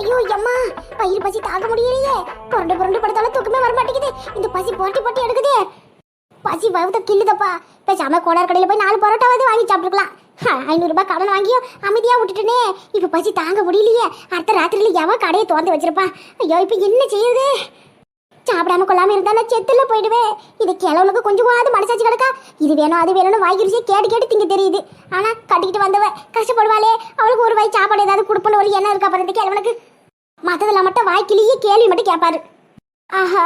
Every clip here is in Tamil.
ஐயோ அம்மா பயிர் பசி தாங்க முடியலையே. புரண்டு புரண்டு படுத்தாலும் தூக்கமே வர மாட்டேங்குது இந்த பசி போட்டி போட்டி எடுக்குதே. பசி வகுத்த கில்லுதப்பா பேசாம கோடார் கடையில் போய் நாலு பரோட்டாவது வாங்கி சாப்பிட்டுக்கலாம். ஐநூறுரூபா கடன் வாங்கியும் அமைதியா விட்டுட்டனே. இப்போ பசி தாங்க முடியலையே. அடுத்த ராத்திரியில் எவன் கடையை திறந்து வச்சிருப்பான் ஐயோ இப்போ என்ன செய்யுது சாப்பிடாம கொள்ளாம இருந்தா நான் செத்துல போயிடுவேன் இது கிழவனுக்கு கொஞ்சமாவது மனசாச்சு கிடக்கா? இது வேணும் அது வேணும்னு வாய்க்கிருச்சு கேட்டு கேட்டு திங்க தெரியுது. ஆனா கட்டிக்கிட்டு வந்தவ கஷ்டப்படுவாளே. அவளுக்கு ஒரு வாய் சாப்பாடு ஏதாவது கொடுப்பணும் ஒரு என்ன இருக்கா பாரு கிழவனுக்கு மற்றதில் மட்டும் வாய்க்கிலேயே கேள்வி மட்டும் கேட்பாரு ஆஹா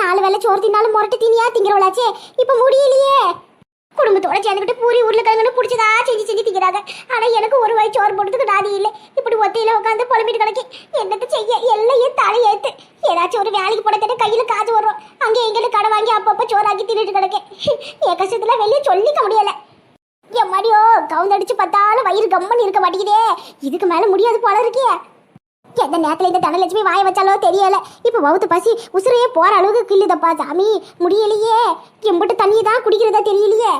நாலு வேளை சோறு தின்னாலும் முரட்டு தீனியா திங்கிறவளாச்சே. இப்போ முடியலையே. குடும்பத்தோட சேர்ந்துக்கிட்டு பூரி உருளைக்கிழங்குன்னு பிடிச்சதா செஞ்சு செஞ்சு திங்கிறாங்க. ஆனால் எனக்கு ஒரு வாய் சோறு போட்டதுக்கு நாதி இல்லை. இப்படி ஒத்தையில் உட்காந்து புலம்பிட்டு கிடக்கி. என்னத்தை செய்ய? எல்லையும் தலையேத்து ஏதாச்சும் ஒரு வேலைக்கு போட தேட கையில் காது வரும். அங்கே எங்கேயும் கடை வாங்கி அப்பப்போ சோறாக்கி தின்னுட்டு கிடக்கேன் என் கஷ்டத்தில் வெளியே சொல்லிக்க முடியல. எம்மாடியோ கவுந்தடிச்சு பார்த்தாலும் வயிறு கம்மன் இருக்க மாட்டேங்குதே. இதுக்கு மேலே முடியாது போல இருக்கே. எந்த நேரத்துல இந்த தனலட்சுமி வாய வச்சாலோ தெரியல. இப்ப வவுத்து பசி உசுரையே போற அளவுக்கு கில்லுதப்பா சாமி. முடியலையே. எம்பிட்டு தண்ணி தான் குடிக்கிறதா தெரியலையே.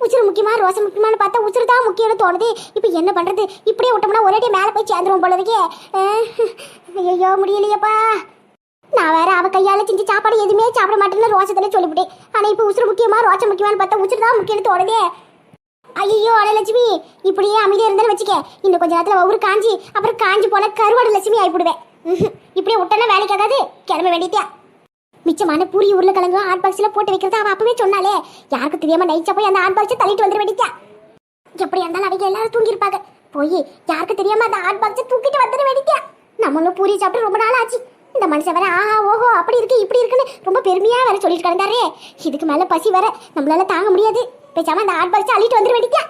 உசுறு முக்கியமா ரோசம் முக்கியமானு பார்த்தா உசுறு தான் முக்கியம்னு தோணுது. இப்போ என்ன பண்றது? இப்படியே விட்டோம்னா ஒரே மேலே போய் சேர்ந்துருவோம் போல இருக்கே. ஐயோ முடியலையேப்பா. நான் வேற அவ கையால செஞ்சு சாப்பாடு எதுவுமே சாப்பிட மாட்டேன்னு ரோசத்துல சொல்லிவிட்டேன். ஆனா இப்போ உசுறு முக்கியமா ரோசம் முக்கியமானு பார்த்தா உசுறு தான் முக்கியம்னு தோணுதே. ஐயோ அடலட்சுமி இப்படியே அமைதியா இருந்தாலும் வச்சுக்க. இன்னும் கொஞ்ச நேரத்துல ஒவ்வொரு காஞ்சி அப்புறம் காஞ்சி போல கருவாடு லட்சுமி ஆயிப்படுவேன் இப்படியே விட்டனா வேலைக்கு ஆகாது. கிளம்ப வேண்டியதா மிச்சமான பூரி உருளைக்கிழங்கு ஹாட் பாக்ஸ்ல போட்டு வைக்கிறத அவன் அப்பவே சொன்னாலே யாருக்கு தெரியாம நைச்சா போய் அந்த ஹாட் பாக்ஸை தள்ளிட்டு வந்துட வேண்டியதா எப்படி இருந்தாலும் அவங்க எல்லாரும் தூங்கிருப்பாங்க போய் யாருக்கு தெரியாம அந்த ஹாட் பாக்ஸை தூக்கிட்டு வந்துட வேண்டியதா நம்மளும் பூரி சாப்பிட்டு ரொம்ப நாள் ஆச்சு. இந்த மனுஷன் வேற ஆஹா ஓஹோ அப்படி இருக்கு இப்படி இருக்குன்னு ரொம்ப பெருமையா வேற சொல்லிட்டு கிடந்தாரே. இதுக்கு மேல பசி வேற நம்மளால தாங்க முடியாது. பேசாம அந்த ஹாட் பாக்ஸை அள்ளிட்டு வந்துட வேண்டியதா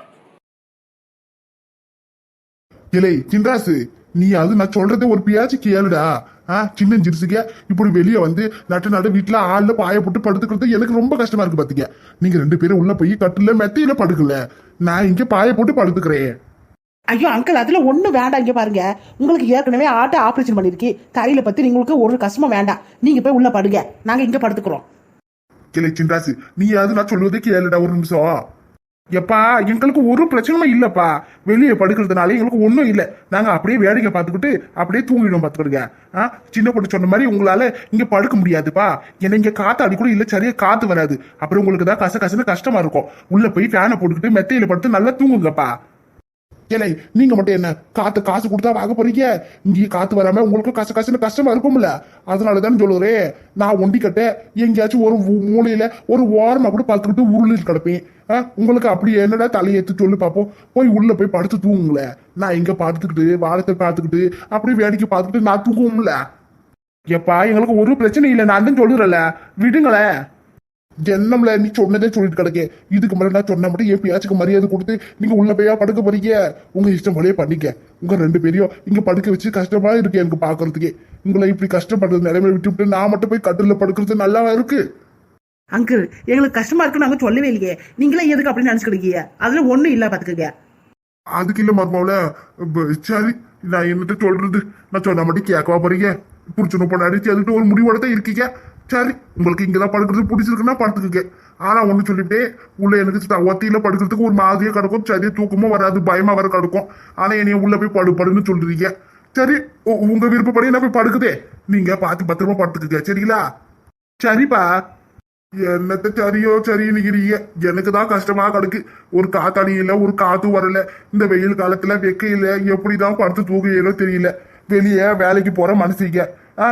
இலை சின்ராசு நீ அது நான் சொல்றத ஒரு பியாச்சு கேளுடா. ஆ சின்ன ஜிருசுக்க இப்படி வெளியே வந்து நட்டு நடு வீட்டுல ஆள்ல பாய போட்டு படுத்துக்கிறது எனக்கு ரொம்ப கஷ்டமா இருக்கு பாத்தீங்க நீங்க ரெண்டு பேரும் உள்ள போய் கட்டுல மெத்தையில படுக்கல. நான் இங்க பாய போட்டு படுத்துக்கிறேன். ஐயோ அங்கிள் அதுல ஒண்ணும் வேண்டாம் இங்க பாருங்க. உங்களுக்கு ஏற்கனவே ஆட்டை ஆபரேஷன் பண்ணிருக்கு. கையில பத்தி உங்களுக்கு ஒரு கஷ்டமும் வேண்டாம். நீங்க போய் உள்ள படுங்க. நாங்க இங்க படுத்துக்கிறோம். கிளை சின்ராசு நீ யாவது நான் சொல்வதே கேளுடா ஒரு நிமிஷம். எப்பா எங்களுக்கு ஒரு பிரச்சனையும் இல்லப்பா. வெளியே படுக்கிறதுனால எங்களுக்கு ஒன்றும் இல்லை. நாங்கள் அப்படியே வேடிக்கை பார்த்துக்கிட்டு அப்படியே தூங்கிடுவோம் பார்த்துக்கிடுங்க. ஆ சின்ன பொண்ணு சொன்ன மாதிரி உங்களால் இங்கே படுக்க முடியாதுப்பா. ஏன்னா இங்கே காற்று அடி கூட இல்லை சரியாக காற்று வராது. அப்புறம் உங்களுக்கு தான் கச கசன்னு கஷ்டமாக இருக்கும். உள்ளே போய் ஃபேனை போட்டுக்கிட்டு மெத்தையில் படுத்து நல்லா தூங்குங்கப்பா. ஏலே நீங்க மட்டும் என்ன? காத்து காசு கொடுத்தா வாங்க போறீங்க. இங்கேயே காத்து வராம உங்களுக்கு கச கசன்னு கஷ்டமா இருக்கும்ல. அதனாலதான் சொல்லுறேன் நான் ஒண்டி கட்ட எங்கேயாச்சும் ஒரு மூலையில ஒரு ஓரம் கூட பார்த்துக்கிட்டு உருளில் கிடப்பேன். உங்களுக்கு அப்படி என்னடா தலையெத்து சொல்லு பார்ப்போம் போய் உள்ள போய் படுத்து தூங்குங்கள. நான் இங்க பார்த்துக்கிட்டு வாரத்தை பார்த்துக்கிட்டு அப்படியே வேடிக்கை பார்த்துக்கிட்டு நான் தூங்குவோம்ல. எப்பா எங்களுக்கு ஒரு பிரச்சனை இல்லை. நான் தான் சொல்லுறேன்ல. விடுங்களேன் என்னம்ல நீ சொன்னதே சொல்லிட்டு கிடக்கே? இதுக்கு மேல நான் சொன்ன மட்டும் என் பேச்சுக்கு மரியாதை கொடுத்து நீங்க உள்ள போயா படுக்க போறீங்க? உங்க இஷ்டம் போலயே பண்ணிக்க. உங்க ரெண்டு பேரையும் இங்க படுக்க வச்சு கஷ்டமா இருக்கு எனக்கு பாக்குறதுக்கே. உங்களை இப்படி கஷ்டப்படுறது நிலைமை விட்டு விட்டு நான் மட்டும் போய் கட்டில படுக்கிறது நல்லாவா இருக்கு? அங்கிள் எங்களுக்கு கஷ்டமா இருக்கு நாங்க சொல்லவே இல்லையே. நீங்களே எதுக்கு அப்படின்னு நினைச்சுக்கிட்டீங்க அதுல ஒண்ணும் இல்ல பாத்துக்கங்க. அதுக்கு இல்ல மர்மாவில சரி நான் என்னட்ட சொல்றது? நான் சொன்ன மட்டும் கேட்கவா போறீங்க? புடிச்சணும் பொண்ணு அடிச்சு அதுக்கிட்ட ஒரு முடிவோட தான் இருக்கீங்க. சரி உங்களுக்கு இங்கே தான் படுக்கிறது பிடிச்சிருக்குன்னா படுத்துக்கங்க. ஆனால் ஒன்று சொல்லிவிட்டே உள்ள எனக்கு த- படுக்கிறதுக்கு ஒரு மாதிரியே கிடக்கும். சரியாக தூக்கமும் வராது பயமாக வர கிடக்கும். ஆனால் என்னைய உள்ளே போய் படு படுன்னு சொல்றீங்க. சரி உ- உங்க விருப்பப்படி நான் போய் படுக்குதே? நீங்க பார்த்து பத்திரமா படுத்துக்குங்க சரிங்களா? சரிப்பா. என்னத்த சரியோ சரின்னுக்கிறீங்க எனக்கு தான் கஷ்டமா கிடக்கு. ஒரு காத்தாடி இல்லை ஒரு காத்து வரல. இந்த வெயில் காலத்துல வெக்கையில எப்படிதான் படுத்து தூங்குறீங்களோ தெரியல. வெளியே வேலைக்கு போற மனுஷிங்க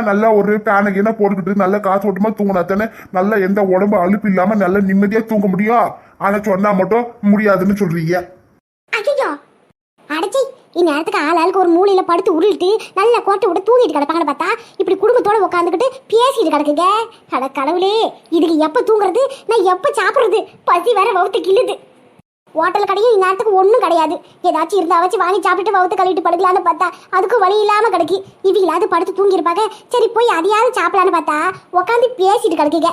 நல்லா ஒரு பேனை கீனை போட்டுக்கிட்டு நல்லா காசு ஓட்டமா தூங்கினாத்தானே நல்லா எந்த உடம்பு அலுப்பு இல்லாம நல்லா நிம்மதியா தூங்க முடியும்? ஆனா சொன்னா மட்டும் முடியாதுன்னு சொல்றீங்க. ஐயோ அடைச்சி இந்நேரத்துக்கு ஆள் ஆளுக்கு ஒரு மூலையில படுத்து உருளிட்டு நல்லா கோட்டை விட தூங்கிட்டு கிடப்பாங்கன்னு பார்த்தா இப்படி குடும்பத்தோட உட்காந்துக்கிட்டு பேசிட்டு கிடக்குங்க. அட கடவுளே இதுக்கு எப்ப தூங்குறது? நான் எப்ப சாப்பிடுறது? பசி வேற வவுத்து கிள்ளுது. ஹோட்டல் கடையும் இந்நேரத்துக்கு ஒன்றும் கிடையாது. ஏதாச்சும் இருந்தா வச்சு வாங்கி சாப்பிட்டு வவுத்து கழுவிட்டு படுக்கலான்னு பார்த்தா அதுக்கும் வழி இல்லாம கிடைக்கு. இவங்களாவது படுத்து தூங்கியிருப்பாங்க. சரி போய் அதையாவது சாப்பிடலான்னு பார்த்தா உட்காந்து பேசிட்டு கிடக்குங்க.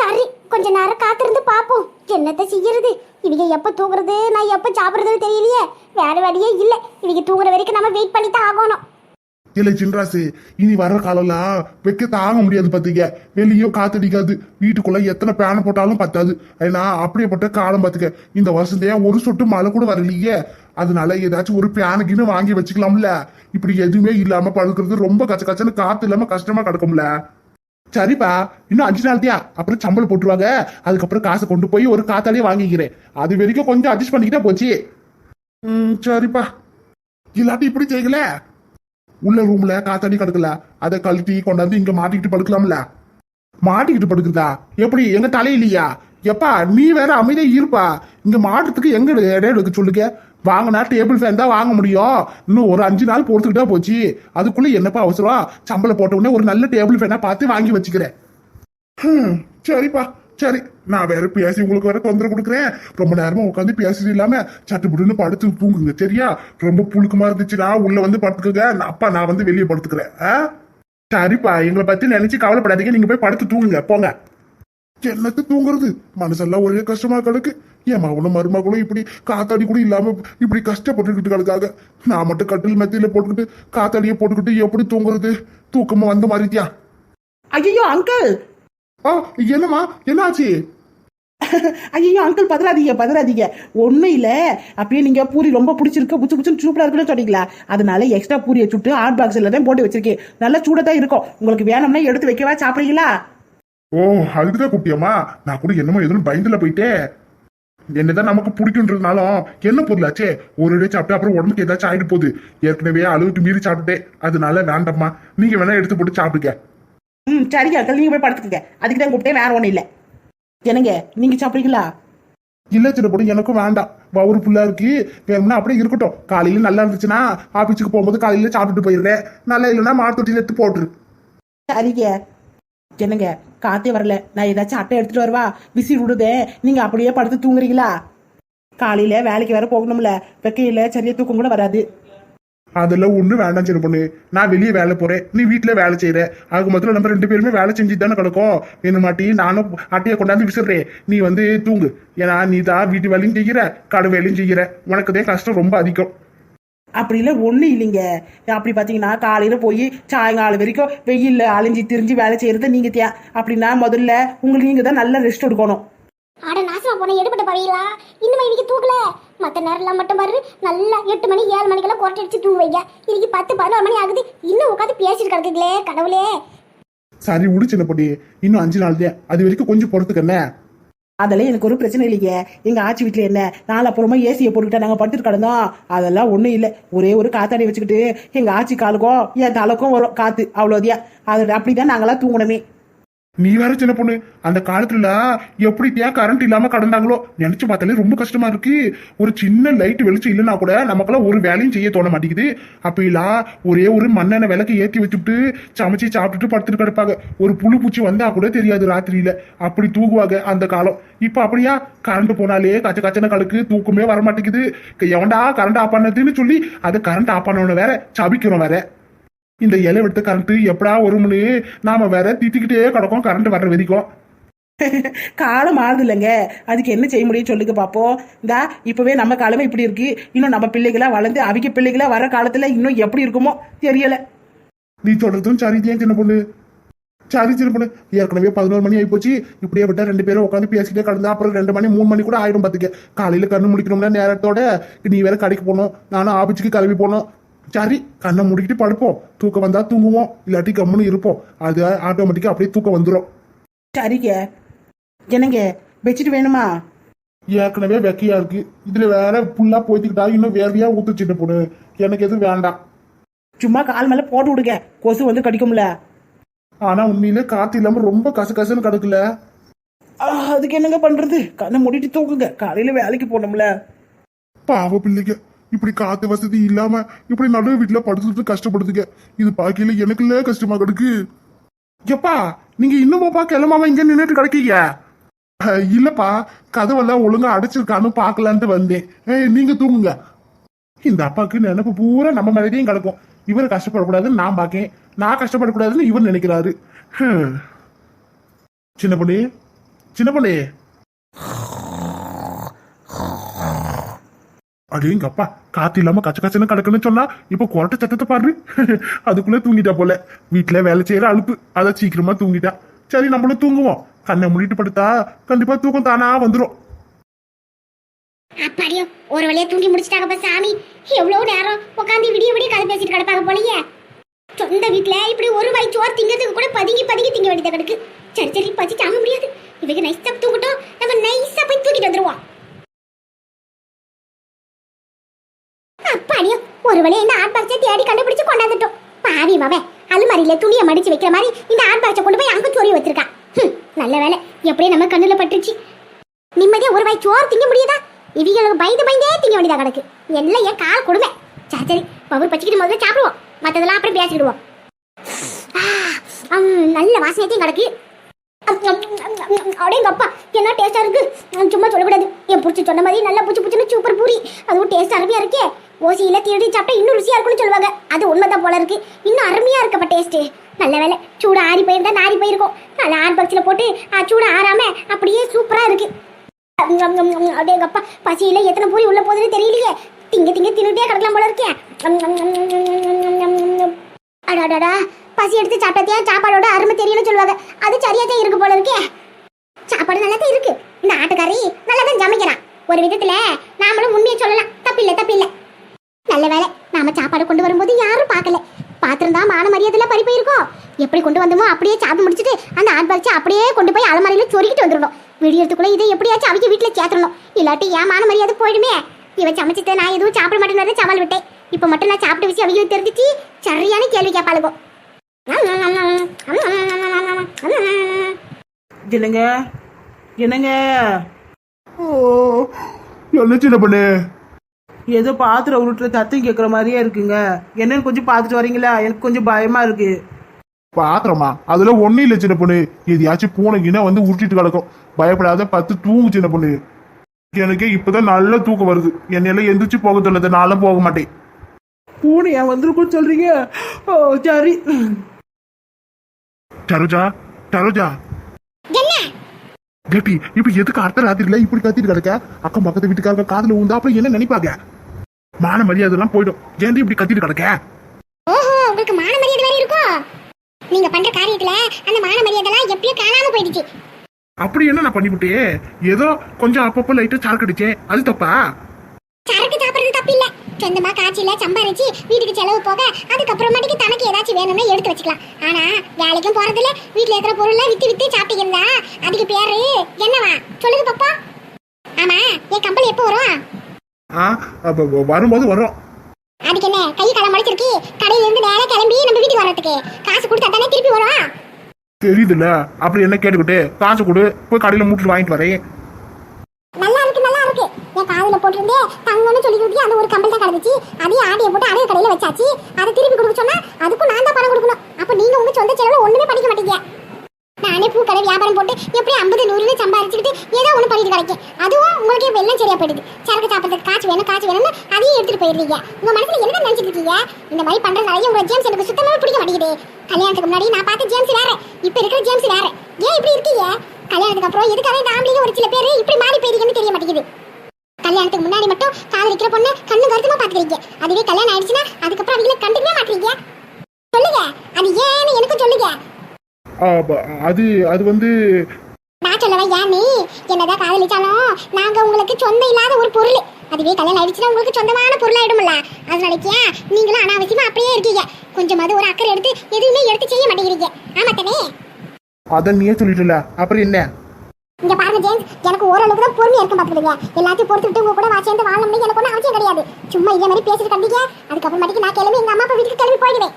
சரி கொஞ்ச நேரம் காத்திருந்து பார்ப்போம். என்னத்தை செய்யறது? இவங்க எப்போ தூங்குறது? நான் எப்போ சாப்பிட்றதுன்னு தெரியலையே. வேறு வழியே இல்லை. இவங்க தூங்குற வரைக்கும் நம்ம வெயிட் பண்ணி தான் ஆகணும். இல்லை சின்ராசு இனி வர்ற காலம்லாம் வெக்க தாங்க முடியாது பார்த்துக்க. வெளியே காத்தடிக்காது வீட்டுக்குள்ள எத்தனை பேனை போட்டாலும் பத்தாது. ஏன்னா அப்படியேப்பட்ட காலம் பார்த்துக்க. இந்த வருஷத்தையே ஒரு சொட்டு மழை கூட வரலையே. அதனால ஏதாச்சும் ஒரு பேனுக்குன்னு வாங்கி வச்சுக்கலாம்ல. இப்படி எதுவுமே இல்லாம படுக்கிறது ரொம்ப கச்ச கச்சன்னு காத்து இல்லாம கஷ்டமா கிடக்கும்ல. சரிப்பா இன்னும் அஞ்சு நாள்தியா அப்புறம் சம்பளம் போட்டுருவாங்க. அதுக்கப்புறம் காசை கொண்டு போய் ஒரு காத்தாலே வாங்கிக்கிறேன். அது வரைக்கும் கொஞ்சம் அட்ஜஸ்ட் பண்ணிக்கிட்டா போச்சு. ம் சரிப்பா. இல்லாட்டி இப்படி செய்யல. உள்ள ரூம்ல காத்தாடி கிடக்கல. அதை கழட்டி கொண்டாந்து இங்க மாட்டிக்கிட்டு படுக்கலாம்ல. மாட்டிக்கிட்டு படுக்குதா? எப்படி? எங்க தலையிலையா? எப்பா நீ வேற அமைதியா இருப்பா. இங்க மாட்டுறதுக்கு எங்க இடம் எடுக்க சொல்லுங்க. வாங்கினா டேபிள் ஃபேன் தான் வாங்க முடியும். இன்னும் ஒரு அஞ்சு நாள் பொறுத்துக்கிட்டா போச்சு. அதுக்குள்ள என்னப்பா அவசரம்? சம்பளம் போட்ட உடனே ஒரு நல்ல டேபிள் ஃபேனா பார்த்து வாங்கி வச்சுக்கிறேன். சரிப்பா. சரி நான் வேற பேசி உங்களுக்கு வேற தொந்தரவு கொடுக்குறேன். ரொம்ப நேரமா உட்காந்து பேசுறது இல்லாம சட்டுப்புட்டுன்னு படுத்து தூங்குங்க சரியா? ரொம்ப புழுக்கமா இருந்துச்சுடா உள்ள வந்து படுத்துக்கங்க. அப்பா நான் வந்து வெளியே படுத்துக்கிறேன். ஆ? சரிப்பா எங்களை பத்தி நினைச்சு கவலைப்படாதீங்க நீங்க போய் படுத்து தூங்குங்க போங்க. என்னத்து தூங்குறது? மனசெல்லாம் ஒரே கஷ்டமா கிடக்கு. என் மகனும் மருமகளும் இப்படி காத்தாடி கூட இல்லாம இப்படி கஷ்டப்பட்டுக்கிட்டு கிடக்காங்க. நான் மட்டும் கட்டில் மெத்தியில போட்டுக்கிட்டு காத்தாடியை போட்டுக்கிட்டு எப்படி தூங்குறது? தூக்கமா வந்த மாதிரியா? ஐயோ அங்கிள் ஆ என்னம்மா? என்னாச்சு? ஐயோ அங்கிள் பதறாதீங்க பதறாதீங்க. ஒன்றும் இல்லை அப்படியே நீங்கள் பூரி ரொம்ப பிடிச்சிருக்கு புச்சு புச்சுன்னு சூப்பராக இருக்குன்னு சொன்னீங்களா? அதனால எக்ஸ்ட்ரா பூரியை சுட்டு ஹாட் பாக்ஸில் தான் போட்டு வச்சிருக்கேன். நல்லா சூடாக தான் இருக்கும். உங்களுக்கு வேணும்னா எடுத்து வைக்கவா? சாப்பிட்றீங்களா? ஓ அதுக்குதான் கூப்பிட்டியம்மா? நான் கூட என்னமோ எதுவும் பயந்துல போயிட்டேன் என்னதான் நமக்கு பிடிக்குன்றதுனாலும் என்ன பொருளாச்சே? ஒரு இடம் சாப்பிட்டு அப்புறம் உடம்புக்கு ஏதாச்சும் ஆயிட்டு போகுது. ஏற்கனவே அளவுக்கு மீறி சாப்பிட்டுட்டேன். அதனால வேண்டாம்மா. நீங்க வேணா எடுத்து போட்டு சாப்பிடுங்க. ம் சரிங்க அங்கிள் நீங்கள் போய் படுத்துக்கங்க. அதுக்கு தான் கூப்பிட்டேன் வேற ஒன்றும் இல்லை. என்னங்க நீங்கள் சாப்பிட்றீங்களா? இல்ல சின்ன பொண்ணு எனக்கும் வேண்டாம். வவுறு புல்லா இருக்கு. வேணும்னா அப்படியே இருக்கட்டும். காலையில நல்லா இருந்துச்சுன்னா ஆபீஸுக்கு போகும்போது காலையில சாப்பிட்டுட்டு போயிடுறேன். நல்லா இல்லைன்னா மாத்தொட்டியில எடுத்து போட்டுரு. சரிங்க. என்னங்க காத்தே வரல. நான் ஏதாச்சும் அட்டை எடுத்துட்டு வரவா? விசி விடுதே. நீங்க அப்படியே படுத்து தூங்குறீங்களா? காலையில வேலைக்கு வேற போகணும்ல. வெக்கையில சரியா தூக்கம் கூட வராது. அதெல்லாம் ஒண்ணு வேண்டாம் சின்ன பொண்ணு. நான் வெளியே வேலை போறேன். நீ வீட்டுல வேலை செய்யற ஆக மொத்தம் நம்ம ரெண்டு பேருமே வேலை செஞ்சுட்டு தானே கிடக்கும். வேணும் மாட்டி நானும் அட்டையை கொண்டாந்து விசிறேன். நீ வந்து தூங்கு. ஏன்னா நீ தான் வீட்டு வேலையும் செய்கிற கடை வேலையும் செய்கிற. உனக்கு தான் கஷ்டம் ரொம்ப அதிகம். அப்படி இல்லை ஒன்றும் இல்லைங்க. அப்படி பார்த்தீங்கன்னா காலையில் போய் சாயங்காலம் வரைக்கும் வெயிலில் அலைஞ்சு திரிஞ்சு வேலை செய்கிறது நீங்கள் தியா அப்படின்னா முதல்ல உங்களுக்கு நீங்கள் தான் நல்ல ரெஸ்ட் எடுக்கணும். அட நாசமா போன எடுபட்ட பழையலா இன்னும் இன்னைக்கு தூக்கல? மத்த நேரம்லாம் மட்டும் பாரு நல்லா எட்டு மணி ஏழு மணிக்கெல்லாம் கொரட்டை அடிச்சு தூங்குவீங்க. இன்னைக்கு பத்து பதினோரு மணி ஆகுது. இன்னும் உட்காந்து பேசிட்டு கிடக்குங்களே கடவுளே. சரி சின்ன பொண்ணு இன்னும் அஞ்சு நாள் தான். அது வரைக்கும் கொஞ்சம் பொறுத்துக்கண்ணே. அதெல்லாம் எனக்கு ஒரு பிரச்சனை இல்லைங்க எங்கள் ஆச்சி வீட்டில் என்ன? நாலு அப்புறமா ஏசியை போட்டுக்கிட்டா நாங்கள் படுத்துட்டு கிடந்தோம். அதெல்லாம் ஒன்றும் இல்லை. ஒரே ஒரு காத்தாடி வச்சுக்கிட்டு எங்கள் ஆச்சி காலுக்கும் என் தலைக்கும் வரும் காற்று அவ்வளோதியா அது அப்படி தான் நாங்களாம் தூங்கணுமே. நீ வேற சின்ன பொண்ணு அந்த காலத்துல எப்படி ஏன் கரண்ட் இல்லாம கடந்தாங்களோ? நினைச்சு பார்த்தாலே ரொம்ப கஷ்டமா இருக்கு. ஒரு சின்ன லைட் வெளிச்சம் இல்லைன்னா கூட நமக்கெல்லாம் ஒரு வேலையும் செய்ய தோண மாட்டேங்குது. அப்பெல்லாம் ஒரே ஒரு மண்ணெண்ணெய் விளக்கு ஏத்தி வச்சுட்டு சமைச்சு சாப்பிட்டுட்டு படுத்துட்டு கிடப்பாங்க. ஒரு புழு பூச்சி வந்தா கூட தெரியாது ராத்திரியில. அப்படி தூங்குவாங்க அந்த காலம். இப்ப அப்படியா? கரண்ட் போனாலே கச்ச கச்சன கழுக்கு தூக்கமே வர மாட்டேங்குது எவன்டா கரண்ட் ஆஃப் பண்ணதுன்னு சொல்லி அது கரண்ட் ஆஃப் பண்ணவன வேற சபிக்கிறோம் வேற. இந்த இலை விட்டு கரண்ட் எப்படா வரும்னு நாம வேற திட்டிக்கிட்டே கிடக்கும் கரண்ட் வர்ற வரைக்கும். காலம் மாறுது இல்லைங்க அதுக்கு என்ன செய்ய முடியும் சொல்லுங்க பார்ப்போம் இந்தா இப்போவே நம்ம காலமே இப்படி இருக்கு. இன்னும் நம்ம பிள்ளைகளா வளர்ந்து அவங்க பிள்ளைகளா வர காலத்தில் இன்னும் எப்படி இருக்குமோ தெரியல. நீ சொல்றதும் சரிதான் சின்ன பொண்ணு? சரி சின்ன பொண்ணு. ஏற்கனவே பதினோரு மணி ஆயிப்போச்சு. இப்படியே விட்டா ரெண்டு பேரும் உட்காந்து பேசிட்டே கடந்தா அப்புறம் ரெண்டு மணி மூணு மணி கூட ஆயிடும் பாத்துக்க. காலையில கண்ணு முடிக்கணும்னா நேரத்தோட. நீ வேற கடைக்கு போகணும். நானும் ஆபீஸுக்கு கிளம்பி போகணும். சரி கண்ணை முடிக்கிட்டு படுப்போம் தூக்கம் வந்தா தூங்குவோம். இல்லாட்டி கம்முன்னு இருப்போம். அது ஆட்டோமேட்டிக்கா அப்படியே தூக்கம் வந்துடும் சரிங்க. என்னங்க? பெட்ஷீட் வேணுமா? ஏற்கனவே வெக்கையா இருக்கு. இதுல வேற புல்லா போய்த்துக்கிட்டா இன்னும் வேர்வையா ஊத்து சின்ன பொண்ணு எனக்கு எதுவும் வேண்டாம். சும்மா கால் மேலே போட்டு விடுங்க. கொசு வந்து கடிக்கும்ல. ஆனா உண்மையிலே காத்து இல்லாம ரொம்ப கசகசன்னு கிடக்குல. ஆ, அதுக்கு என்னங்க பண்றது? கண்ணை மூடிட்டு தூங்குங்க. காலையில வேலைக்கு போகணும்ல பாவ பிள்ளைங்க. இப்படி காத்து வசதி இல்லாம இப்படி நடுவு வீட்டுல படுத்துட்டு கஷ்டப்படுதுங்க. இது பாக்கையில எனக்குள்ள கஷ்டமா கிடக்கு. எப்பா நீங்க இன்னும் பாப்பா கிளம்பாம இங்க நின்றுட்டு கிடைக்கீங்க? இல்லப்பா கதவெல்லாம் ஒழுங்கா அடைச்சிருக்கான்னு பாக்கலான்ட்டு வந்தேன். நீங்க தூங்குங்க. இந்த அப்பாவுக்கு நினைப்பு பூரா நம்ம மேலேயும் கிடக்கும். இவர் கஷ்டப்படக்கூடாதுன்னு நான் பாக்கேன் நான் கஷ்டப்படக்கூடாதுன்னு இவர் நினைக்கிறாரு. சின்ன பொண்ணு சின்ன பொண்ணு. அடேங்க அப்பா காத்து இல்லாம கச்ச கச்சன்னு கிடக்குன்னு சொன்னா இப்ப குரட்ட சட்டத்தை பாரு. அதுக்குள்ள தூங்கிட்டா போல. வீட்டுல வேலை செய்யற அழுப்பு. அத சீக்கிரமா தூங்கிட்டா. சரி நம்மளும் தூங்குவோம். கண்ணை முடிட்டு படுத்தா கண்டிப்பா தூக்கம் தானா வந்துரும். அப்பாடியோ ஒரு வழியா தூங்கி முடிச்சிட்டாங்கப்பா சாமி. எவ்வளவு நேரம் உட்காந்து விடிய விடிய கதை பேசிட்டு கிடப்பாங்க போலயே. சொந்த வீட்ல இப்படி ஒரு வாய் சோறு திங்கிறதுக்கு கூட பதுங்கி பதுங்கி திங்க வேண்டியதா கிடக்கு. சரி சரி பசி தாங்க முடியாது. இவங்க நைஸா தூங்கட்டும். நம்ம நைஸா போய் தூங்கிட்டு வந்துருவோம். ஒரு இந்த ஆட் பாக்ஸை தேடி கண்டுபிடிச்சு கொண்டாந்துட்டோம். பாவி மவ அலுமாரியில துணியை மடிச்சு வைக்கிற மாதிரி இந்த ஆட் பாக்ஸை கொண்டு போய் அங்க சோறி வச்சிருக்கான் நல்ல வேலை. எப்படியே நம்ம கண்ணுல பட்டுருச்சு. நிம்மதியா ஒரு வாய் சோறு திங்க முடியுதா? இவங்களுக்கு பயந்து பயந்தே திங்க வேண்டியதா கிடக்கு. எல்லாம் என் கால் கொடுமை. சரி சரி பவர் பச்சிக்கிட்டு முதல்ல சாப்பிடுவோம். மற்றதெல்லாம் அப்புறம் பேசிக்கிடுவோம். நல்ல வாசனையத்தையும் கிடக்கு. அப்படியே அப்பா என்ன டேஸ்டா இருக்கு நான் சும்மா சொல்லக்கூடாது என் பிடிச்சி சொன்ன மாதிரி நல்லா பிடிச்சி பிடிச்சின்னு சூப்பர் பூரி அதுவும் டேஸ்ட் அருமையா இருக்கே ஓசியில திருடி சாப்பிட்டா இன்னும் ருசியா இருக்கும்னு சொல்லுவாங்க அது உண்மைதான் போல இருக்கு இன்னும் அருமையா இருக்கப்ப டேஸ்ட் நல்ல வேலை சூடு ஆறி போயிருந்தா நாரி போயிருக்கும் நல்லா ஆறு பாக்ஸ்ல போட்டு ஆ, சூடு ஆறாம அப்படியே சூப்பராக இருக்கு அப்படியே கப்பா பசியில எத்தனை பூரி உள்ள போகுதுன்னு தெரியலையே திங்க திங்க தின்னுட்டே கிடக்கலாம் போல இருக்கேன் அடாடாடா பசி எடுத்து சாப்பிட்டதே சாப்பாடோட அருமை தெரியணும்னு சொல்லுவாங்க. அது சரியா தான் இருக்கு போல இருக்கே. சாப்பாடு நல்லா தான் இருக்கு. இந்த ஆட்டுக்காரி நல்லா தான் சமைக்கிறான். ஒரு விதத்துல நாமளும் உண்மையை சொல்லலாம். தப்பில்லை தப்பில்லை. நல்ல வேலை நாம சாப்பாடு கொண்டு வரும்போது யாரும் பார்க்கல. பார்த்திருந்தா மான மரியாதையில பறி போயிருக்கோம். எப்படி கொண்டு வந்தோமோ அப்படியே சாப்பிட்டு முடிச்சுட்டு அந்த ஆட் அப்படியே கொண்டு போய் அலமாரியில சொருகிட்டு வந்துடணும். விடியறதுக்குள்ள இதை எப்படியாச்சும் அவங்க வீட்டுல சேர்த்துடணும். இல்லாட்டி ஏன் மான மரியாதை போயிடுமே. இவ சமைச்சிட்டு நான் எதுவும் சாப்பிட மாட்டேன்னு சவால் விட்டேன். இப்போ மட்டும் நான் சாப்பிட்ட விஷயம் அவங்களுக்கு தெரிஞ்சிச்சு. சரியான கேள்வி கேட்பாளுக்கும் என்னங்க? என்னங்க? ஓ, என்ன சின்ன பண்ணு. ஏதோ பாத்திரம் உருட்டுற தத்தம் கேட்குற மாதிரியே இருக்குங்க. என்னன்னு கொஞ்சம் பார்த்துட்டு வரீங்களா? எனக்கு கொஞ்சம் பயமா இருக்கு. பாத்திரமா? அதுல ஒண்ணும் இல்ல சின்ன பொண்ணு. எதையாச்சும் பூனைக்குன்னா வந்து உருட்டிட்டு கிடக்கும். பயப்படாத பத்து தூங்கு சின்ன பொண்ணு. எனக்கு இப்பதான் நல்ல தூக்கம் வருது. என்னையெல்லாம் எந்திரிச்சு போக தெரியல நானும் போக மாட்டேன். பூனையா வந்திருக்குன்னு சொல்றீங்க? ஓ சரி. சரோஜா சரோஜா கேட்டி இப்ப எதுக்கு அர்த்த ராத்திரில இப்படி கத்திட்டு கிடக்க? அக்கம் பக்கத்து வீட்டுக்காரங்க காதுல ஊந்தா அப்புறம் என்ன நினைப்பாங்க? மான மரியாதை எல்லாம் போயிடும். ஏன் இப்படி கத்திட்டு கிடக்க? ஓஹோ உங்களுக்கு மான மரியாதை வேற இருக்கும் நீங்க பண்ற காரியத்துல அந்த மான மரியாதைலாம் எப்பயோ காணாம போயிடுச்சு. அப்படி என்ன நான் பண்ணிவிட்டேன் ஏதோ கொஞ்சம் அப்பப்போ லைட்டா சார் கடிச்சேன் அது தப்பா? சரக்கு சாப்பிடுறது தப்பு இல்ல. சொந்தமா காய்ச்சில சம்பாரிச்சு வீட்டுக்கு செலவு போக அதுக்கப்புறமாட்டிக்கு தனக்கு ஏதாச்சும் வேணும்னா எடுத்து வச்சுக்கலாம். ஆனா வேலைக்கும் போறதில்ல வீட்டுல இருக்கிற பொருளை வித்து வித்து சாப்பிட்டீங்கன்னா அதுக்கு பேரு என்னவா? சொல்லுங்க பாப்பா. ஆமா என் கம்பெனி எப்போ வரும் வரும்போது வரும். அதுக்கு என்ன கை காலம் முடிச்சிருக்கு கடையில இருந்து நேரா கிளம்பி நம்ம வீட்டுக்கு வர்றதுக்கு. காசு கொடுத்தா தானே திருப்பி வரும் தெரியுதுல்ல அப்படி என்ன கேட்டுக்கிட்டு காசு கொடு போய் கடையில மூட்டிட்டு வாங்கிட்டு வரேன் நல்லா இருக்கு நல்லா இருக்கு என் காதுல போட்டிருந்தே தங்கம்னு சொல்லி கொடுத்து அந்த ஒரு கம்பல் தான் கிடந்துச்சு. அதையும் ஆடியை போட்டு அடகு கடையில் வச்சாச்சு. அதை திருப்பி கொடுக்க சொன்னா அதுக்கும் நான் தான் பணம் கொடுக்கணும். அப்போ நீங்கள் உங்கள் சொந்த செலவில் ஒன்றுமே பண்ணிக்க மாட்டீங்க. நானே பூக்கடை வியாபாரம் போட்டு எப்படி ஐம்பது நூறுன்னு சம்பாரிச்சுக்கிட்டு ஏதோ ஒன்று பண்ணிட்டு கிடைக்கும் அதுவும் உங்களுக்கு இப்ப எல்லாம் சரியா போயிடுது. சரக்கு சாப்பிட்றதுக்கு காசு வேணும் காசு வேணும்னு அதையும் எடுத்துட்டு போயிடுறீங்க. உங்கள் மனசில் என்ன நினச்சிட்டு இருக்கீங்க? இந்த மாதிரி பண்ணுறதுனால உங்கள் ஜேம்ஸ் எனக்கு சுத்தமாக பிடிக்க மாட்டேங்குது. கல்யாணத்துக்கு முன்னாடி நான் பார்த்த ஜேம்ஸ் வேற. இப்போ இருக்கிற ஜேம்ஸ் வேற. ஏன் இப்படி இருக்கீங்க? கல்யாணத்துக்கு அப்புறம் எதுக்காக இந்த ஆம்பளைங்க ஒரு சில பேர் இப்படி மாறி போயிருக்கீங்கன்னு தெரிய மாட்டேங்குது. கல்யாணத்துக்கு முன்னாடி மட்டும் காதலிக்கிற பொண்ணு கண்ணு கருத்துமா பாத்துக்கிறீங்க அதுவே கல்யாணம் ஆயிடுச்சுன்னா அதுக்கப்புறம் அவங்கள கண்டுக்கவே மாட்டீங்க. சொல்லுங்க. அது ஏன்னு எனக்கும் சொல்லுங்க. அது அது வந்து நான் சொல்லவா ஏன்னு என்னதான் காதலிச்சாலும் நாங்க உங்களுக்கு சொந்தம் இல்லாத ஒரு பொருள். அதுவே கல்யாணம் ஆயிடுச்சுன்னா உங்களுக்கு சொந்தமான பொருள் ஆயிடும்ல அதனாலக்கு ஏன் நீங்களும் அனாவசியமா அப்படியே இருக்கீங்க. கொஞ்சமாவது ஒரு அக்கறை எடுத்து எதுவுமே எடுத்து செய்ய மாட்டேங்கிறீங்க. ஆமா தானே? அத நீயே சொல்லிட்டுல. அப்புறம் என்ன? இங்க பாருங்க ஜேம்ஸ். எனக்கு ஓரளவுக்கு தான் பொறுமையா இருக்கும் பாத்துக்கிடுங்க. எல்லாத்தையும் பொறுத்துட்டு உங்க கூட வா சேர்ந்து வாழணும்னு எனக்கு ஒன்றும் அவசியம் கிடையாது. சும்மா இதே மாதிரி பேசிட்டு கண்டிங்க அதுக்கப்புறமேட்டுக்கு நான் கிளம்பி எங்க அம்மா அப்பா வீட்டுக்கு கிளம்பி போயிடுவேன்.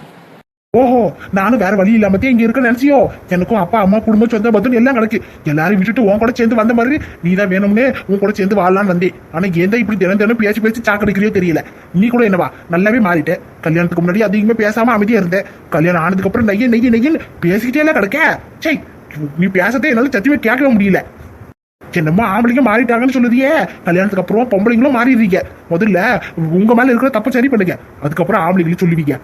ஓஹோ நானும் வேற வழி இல்லாமத்தே இங்க இருக்க நினைச்சியோ? எனக்கும் அப்பா அம்மா குடும்பம் சொந்த பந்தம் எல்லாம் கிடக்கு. எல்லாரும் விட்டுட்டு உன் கூட சேர்ந்து வந்த மாதிரி நீ தான் வேணும்னே உன் கூட சேர்ந்து வாழலாம்னு வந்தேன். ஆனா ஏன் இப்படி தினம் தினம் பேசி பேசி சாக்கடிக்கிறியோ தெரியல. நீ கூட என்னவா? நல்லாவே மாறிட்டேன் கல்யாணத்துக்கு முன்னாடி அதிகமா பேசாம அமைதியா இருந்தேன் கல்யாணம் ஆனதுக்கு அப்புறம் நெய்ய நெய்ய நெய்யன்னு பேசிக்கிட்டே எல்லாம் கிடக்க. சை நீ பேசதே என்னால சத்தியமே கேட்கவே முடியல. என்னமோ ஆம்பளைங்க மாறிட்டாங்கன்னு சொல்லுதியே. கல்யாணத்துக்கு அப்புறம் பொம்பளைங்களும் மாறிடுறீங்க. முதல்ல உங்க மேல இருக்கிற தப்ப சரி பண்ணுங்க. அதுக்கப்புறம் ஆம்பளைங்களும் சொல்லுவீங்க.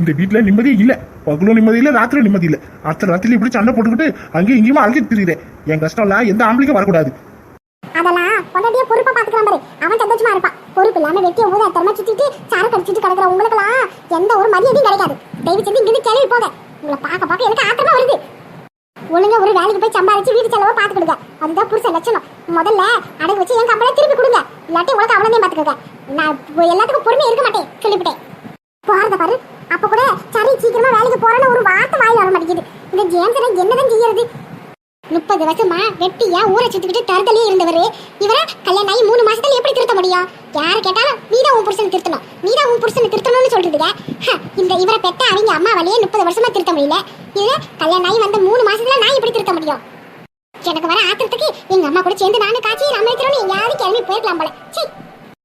இந்த வீட்டில் நிம்மதியே இல்லை. பகலும் நிம்மதி இல்லை ராத்திரியும் நிம்மதி இல்லை. அத்தனை ராத்திரியும் இப்படி சண்டை போட்டுக்கிட்டு அங்கேயும் இங்கேயும் அழைச்சி தெரியுறேன். என் கஷ்டம் இல்லை எந்த ஆம்பளைக்கும் வரக்கூடாது. அதெல்லாம் பொண்டாட்டிய பொறுப்பா பாத்துக்கிறான் பாரு. அவன் சந்தோஷமா இருப்பான். இல்லாம வெட்டிய ஊதாத்தரமா சுத்திட்டு சார கடிச்சிட்டு கிடக்குற உங்களுக்கெல்லாம் எந்த ஒரு மரியாதையும் கிடைக்காது. தயவு செஞ்சு இங்கிருந்து கிளம்பி போங்க. உங்களை பார்க்க பார்க்க எனக்கு ஆத்திரமா வருது. ஒழுங்கா ஒரு வேலைக்கு போய் சம்பாதிச்சு வீட்டு செலவை பார்த்து கொடுங்க அதுதான் புருஷன் லட்சணம். முதல்ல அடகு வச்சு என் கம்பளை திருப்பி கொடுங்க. இல்லாட்டி உங்களுக்கு அவ்வளோதையும் பாத்துக்கோங்க நான் எல்லாத்துக்கும் பொறுமையா இருக்க மாட்டேன். சொல்லிவிட்டேன். போறத பாரு. அப்ப கூட சரி சீக்கிரமா வேலைக்கு போறேன்னு ஒரு வார்த்தை வாயில் வர மாட்டேங்குது. இந்த ஜேம்ஸ் என்னதான் செய்யறது? முப்பது வருஷமா வெட்டியா ஊரை சுத்திக்கிட்டு தருதலே இருந்தவரு. இவரை கல்யாணம் ஆகி மூணு மாசத்துல எப்படி திருத்த முடியும்? யாரு கேட்டாலும் நீதான் உன் புருஷன் திருத்தணும். நீதான் உன் புருஷன் திருத்தணும்னு சொல்றதுங்க இந்த இவரை பெத்த அவங்க அம்மா வழியே முப்பது வருஷமா திருத்த முடியல. இது கல்யாணம் ஆகி வந்த மூணு மாசத்துல நான் எப்படி திருத்த முடியும்? எனக்கு வர ஆத்திரத்துக்கு எங்க அம்மா கூட சேர்ந்து நானும் காய்ச்சி நம்ம இருக்கிறோம் எங்கேயாவது கிளம்பி போயிருக்கலாம் போல. சீ